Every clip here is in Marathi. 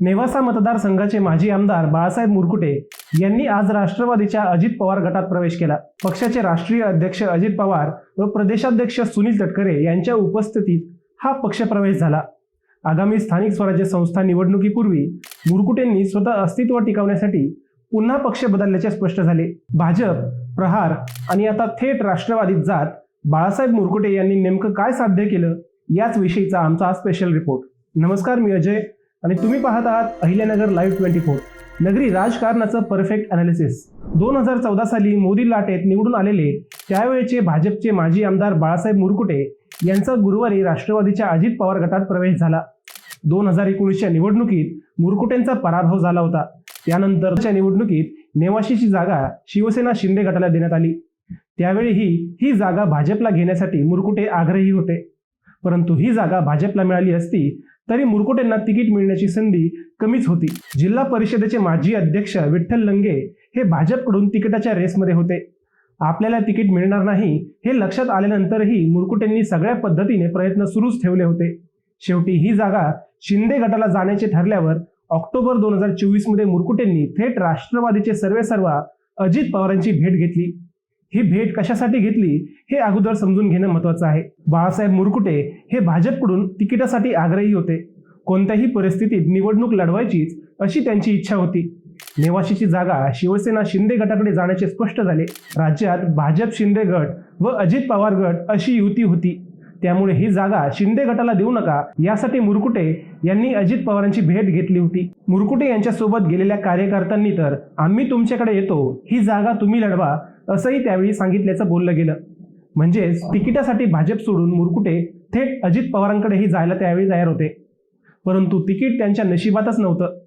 नेवासा मतदारसंघाचे माजी आमदार बाळासाहेब मुरकुटे यांनी आज राष्ट्रवादीच्या अजित पवार गटात प्रवेश केला. पक्षाचे राष्ट्रीय अध्यक्ष अजित पवार व प्रदेशाध्यक्ष सुनील तटकरे यांच्या उपस्थितीत हा पक्षप्रवेश झाला. आगामी स्थानिक स्वराज्य संस्था निवडणुकीपूर्वी मुरकुटेंनी स्वतः अस्तित्व टिकवण्यासाठी पुन्हा पक्ष बदलल्याचे स्पष्ट झाले. भाजप प्रहार आणि आता थेट राष्ट्रवादीत जात बाळासाहेब मुरकुटे यांनी नेमकं काय साध्य केलं याच विषयीचा आमचा स्पेशल रिपोर्ट नमस्कार मी अजय. आणि तुम्ही पाहत आहात अहिल्यानगर लाईव्ह ट्वेंटी फोर नगरी राजकारणाचं परफेक्ट अनालिसिस दोन हजार चौदा साली मोदी लाटेत निवडून आलेले त्यावेळेचे भाजपचे माजी आमदार बाळासाहेब मुरकुटे यांचा गुरुवारी राष्ट्रवादीच्या अजित पवार गटात प्रवेश झाला. दोन हजार एकोणीसच्या निवडणुकीत मुरकुटेंचा पराभव झाला होता. त्यानंतरच्या निवडणुकीत नेवाशीची जागा शिवसेना शिंदे गटाला देण्यात आली. त्यावेळीही ही जागा भाजपला घेण्यासाठी मुरकुटे आग्रही होते. परंतु ही जागा भाजपला मिळाली असती तरी मुरकुटेंना तिकीट मिळण्याची संधी कमीच होती. जिल्हा परिषदेचे माजी अध्यक्ष विठ्ठल लंगे हे भाजपकडून तिकिटाच्या रेसमध्ये होते. आपल्याला तिकीट मिळणार नाही हे लक्षात आल्यानंतरही मुरकुटेंनी सगळ्या पद्धतीने प्रयत्न सुरूच ठेवले होते. शेवटी ही जागा शिंदे गटाला जाण्याचे ठरल्यावर ऑक्टोबर दोन हजार चोवीसमध्ये मुरकुटेंनी थेट राष्ट्रवादीचे सर्वेसर्वा अजित पवारांची भेट घेतली. ही भेट कशासाठी घेतली हे अगोदर समजून घेणं महत्वाचं आहे. बाळासाहेब मुरकुटे हे भाजपकडून तिकिटासाठी आग्रही होते. कोणत्याही परिस्थितीत निवडणूक लढवायचीच अशी त्यांची इच्छा होती. नेवाशीची जागा शिवसेना शिंदे गटाकडे जाण्याचे स्पष्ट झाले. राज्यात भाजप शिंदे गट व अजित पवार गट अशी युती होती. त्यामुळे ही जागा शिंदे गटाला देऊ नका यासाठी मुरकुटे यांनी अजित पवारांची भेट घेतली होती. मुरकुटे यांच्यासोबत गेलेल्या कार्यकर्त्यांनी तर आम्ही तुमच्याकडे येतो. ही जागा तुम्ही लढवा. असंही त्यावेळी सांगितल्याचं बोललं गेलं. म्हणजेच तिकिटासाठी भाजप सोडून मुरकुटे थेट अजित पवारांकडेही जायला त्यावेळी तयार होते. परंतु तिकीट त्यांच्या नशिबातच नव्हतं.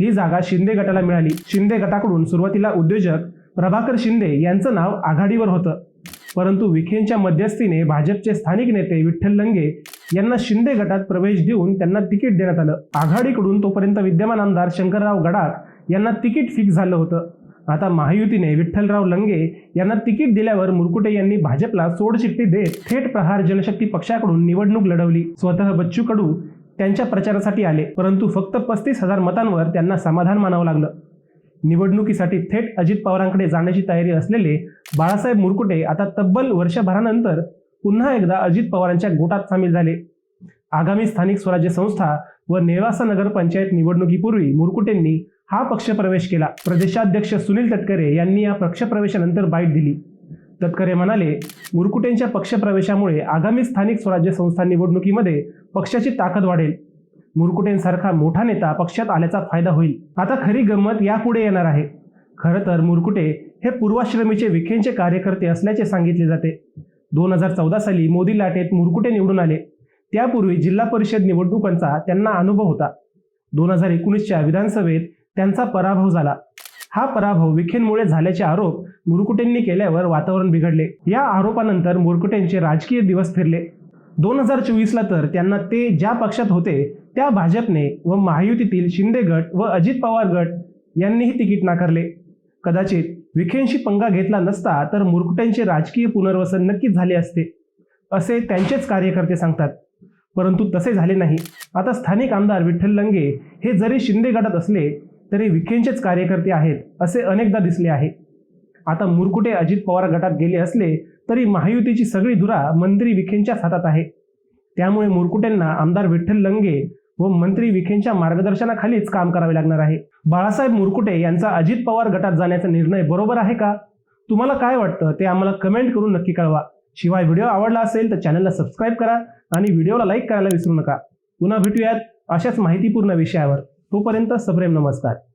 ही जागा शिंदे गटाला मिळाली. शिंदे गटाकडून सुरुवातीला उद्योजक प्रभाकर शिंदे यांचं नाव आघाडीवर होतं. परंतु विखेंच्या मध्यस्थीने भाजपचे स्थानिक नेते विठ्ठल लंगे यांना शिंदे गटात प्रवेश देऊन त्यांना तिकीट देण्यात आलं. आघाडीकडून तोपर्यंत विद्यमान आमदार शंकरराव गडाख यांना तिकीट फिक्स झालं होतं. आता महायुतीने विठ्ठलराव लंगे यांना तिकीट दिल्यावर मुरकुटे यांनी भाजपला सोडचिट्टी देत थेट प्रहार जनशक्ती पक्षाकडून निवडणूक लढवली. स्वतः बच्चू कडू त्यांच्या प्रचारासाठी आले परंतु फक्त पस्तीस हजार मतांवर त्यांना समाधान मानावं लागलं. निवडणुकीसाठी थेट अजित पवारांकडे जाण्याची तयारी असलेले बाळासाहेब मुरकुटे आता तब्बल वर्षभरानंतर पुन्हा एकदा अजित पवारांच्या गोटात सामील झाले. आगामी स्थानिक स्वराज्य संस्था व नेवासा नगर पंचायत निवडणुकीपूर्वी मुरकुटेंनी हा पक्षप्रवेश केला. प्रदेशाध्यक्ष सुनील तटकरे यांनी या पक्षप्रवेशानंतर बाईट दिली. तटकरे म्हणाले मुरकुटेंच्या पक्षप्रवेशामुळे आगामी स्थानिक स्वराज्य संस्था निवडणुकीमध्ये पक्षाची ताकद वाढेल. मुरकुटेंसारखा मोठा नेता पक्षात आल्याचा फायदा होईल. आता खरी गंमत यापुढे येणार आहे. खरं तर मुरकुटे हे पूर्वाश्रमीचे विखेंचे कार्यकर्ते असल्याचे सांगितले जाते. दोन हजार चौदा साली मोदी लाटेत मुरकुटे निवडून आले. त्यापूर्वी जिल्हा परिषद निवडणुकांचा त्यांना अनुभव होता. दोन हजार एकोणीसच्या विधानसभेत त्यांचा पराभव झाला. हा पराभव विखेंमुळे झाल्याचे आरोप मुरकुटेंनी केल्यावर वातावरण बिघडले. या आरोपानंतर मुरकुटेंचे राजकीय दिवस फिरले दोन हजार चोवीसला तर त्यांना ते ज्या पक्षात होते त्या भाजपने व महायुतीतील शिंदे गट व अजित पवार गट यांनीही तिकीट नाकारले. कदाचित विखेंशी पंगा घेतला नसता तर मुरकुट्यांचे राजकीय पुनर्वसन नक्कीच झाले असते असे त्यांचेच कार्यकर्ते सांगतात. परंतु तसे झाले नाही. आता स्थानिक आमदार विठ्ठल लंगे हे जरी शिंदे गटात असले तरी विखेंचेच कार्यकर्ते आहेत असे अनेकदा दिसले आहे. आता मुरकुटे अजित पवार गटात गेले असले तरी महायुतीची सगळी धुरा मंत्री विखेंच्याच हातात आहे. त्यामुळे मुरकुटेंना आमदार विठ्ठल लंगे व मंत्री विखेंच्या मार्गदर्शनाखालीच काम करावे लागणार आहे. बाळासाहेब मुरकुटे यांचा अजित पवार गटात जाण्याचा निर्णय बरोबर आहे का? तुम्हाला काय वाटतं ते आम्हाला कमेंट करून नक्की कळवा. शिवाय व्हिडिओ आवडला असेल तर चॅनलला सबस्क्राईब करा आणि व्हिडिओला लाईक करायला विसरू नका. पुन्हा भेटूयात अशाच माहितीपूर्ण विषयावर. तोपर्यंत सप्रेम नमस्कार.